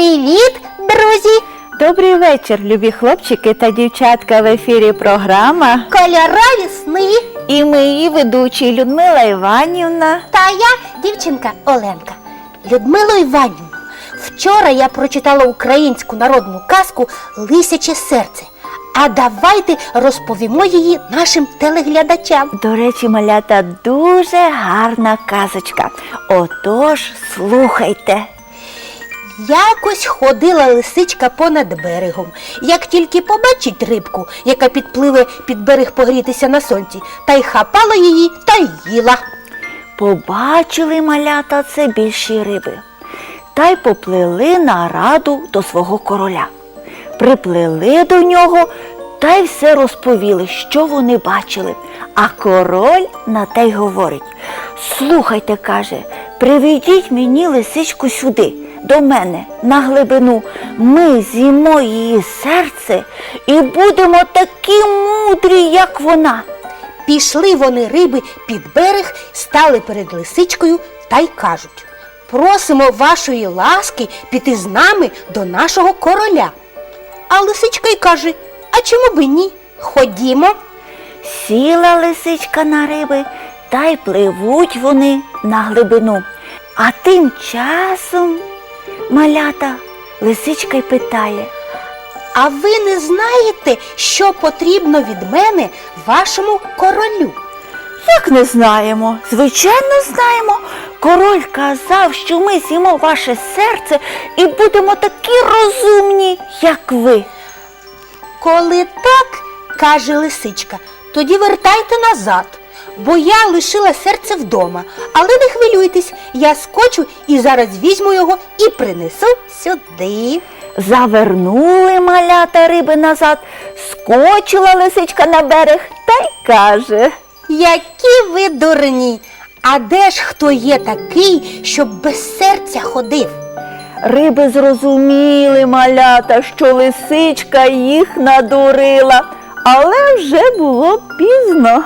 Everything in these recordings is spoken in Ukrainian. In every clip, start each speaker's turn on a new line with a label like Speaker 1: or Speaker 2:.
Speaker 1: Привіт, друзі!
Speaker 2: Добрий вечір, любі хлопчики та дівчатка в ефірі програма.
Speaker 1: Кольорові сни!
Speaker 2: І ми її ведучі Людмила Іванівна.
Speaker 1: Та я дівчинка Оленка. Людмило Іванівно, вчора я прочитала українську народну казку Лисяче серце. А давайте розповімо її нашим телеглядачам.
Speaker 2: До речі, малята дуже гарна казочка. Отож, слухайте.
Speaker 1: Якось ходила лисичка понад берегом. Як тільки побачить рибку, яка підпливе під берег погрітися на сонці, та й хапала її та й їла.
Speaker 2: Побачили малята це більші риби. Та й поплили на раду до свого короля. Приплили до нього та й все розповіли, що вони бачили. А король на те й говорить: Слухайте, каже, приведіть мені лисичку сюди, до мене, на глибину. Ми з'їмо її серце і будемо такі мудрі, як вона.
Speaker 1: Пішли вони риби під берег, стали перед лисичкою та й кажуть Просимо вашої ласки піти з нами до нашого короля. А лисичка й каже, а чому би ні? Ходімо.
Speaker 2: Сіла лисичка на риби, та й пливуть вони на глибину. А тим часом малята лисичка й питає.
Speaker 1: А ви не знаєте, що потрібно від мене вашому королю?
Speaker 2: Як не знаємо? Звичайно, знаємо. Король казав, що ми з'їмо ваше серце і будемо такі розумні, як ви.
Speaker 1: Коли так, каже лисичка, тоді вертайте назад, бо я лишила серце вдома. Але не хвилюйтесь, я скочу і зараз візьму його і принесу сюди.
Speaker 2: Завернули малята риби назад, скочила лисичка на берег та й каже.
Speaker 1: Які ви дурні! А де ж хто є такий, щоб без серця ходив?
Speaker 2: Риби зрозуміли малята, що лисичка їх надурила, але вже було пізно.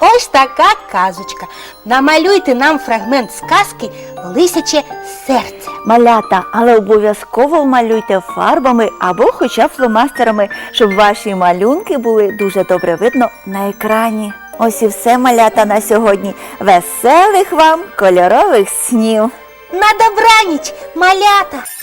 Speaker 1: Ось така казочка. Намалюйте нам фрагмент сказки Лисяче серце.
Speaker 2: Малята, але обов'язково малюйте фарбами або хоча б фломастерами, щоб ваші малюнки були дуже добре видно на екрані. Ось і все малята на сьогодні. Веселих вам кольорових снів!
Speaker 1: На добраніч, малята!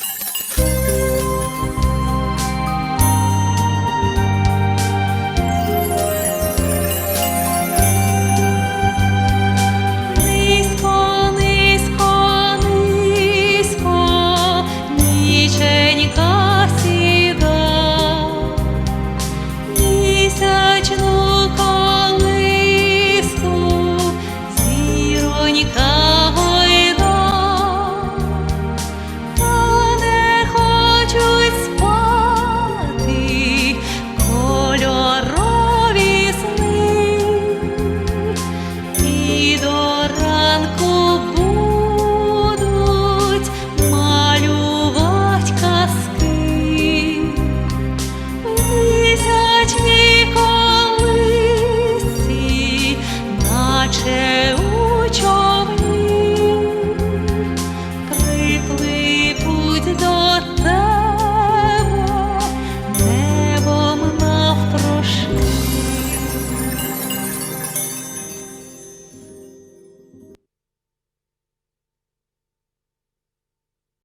Speaker 1: мені так.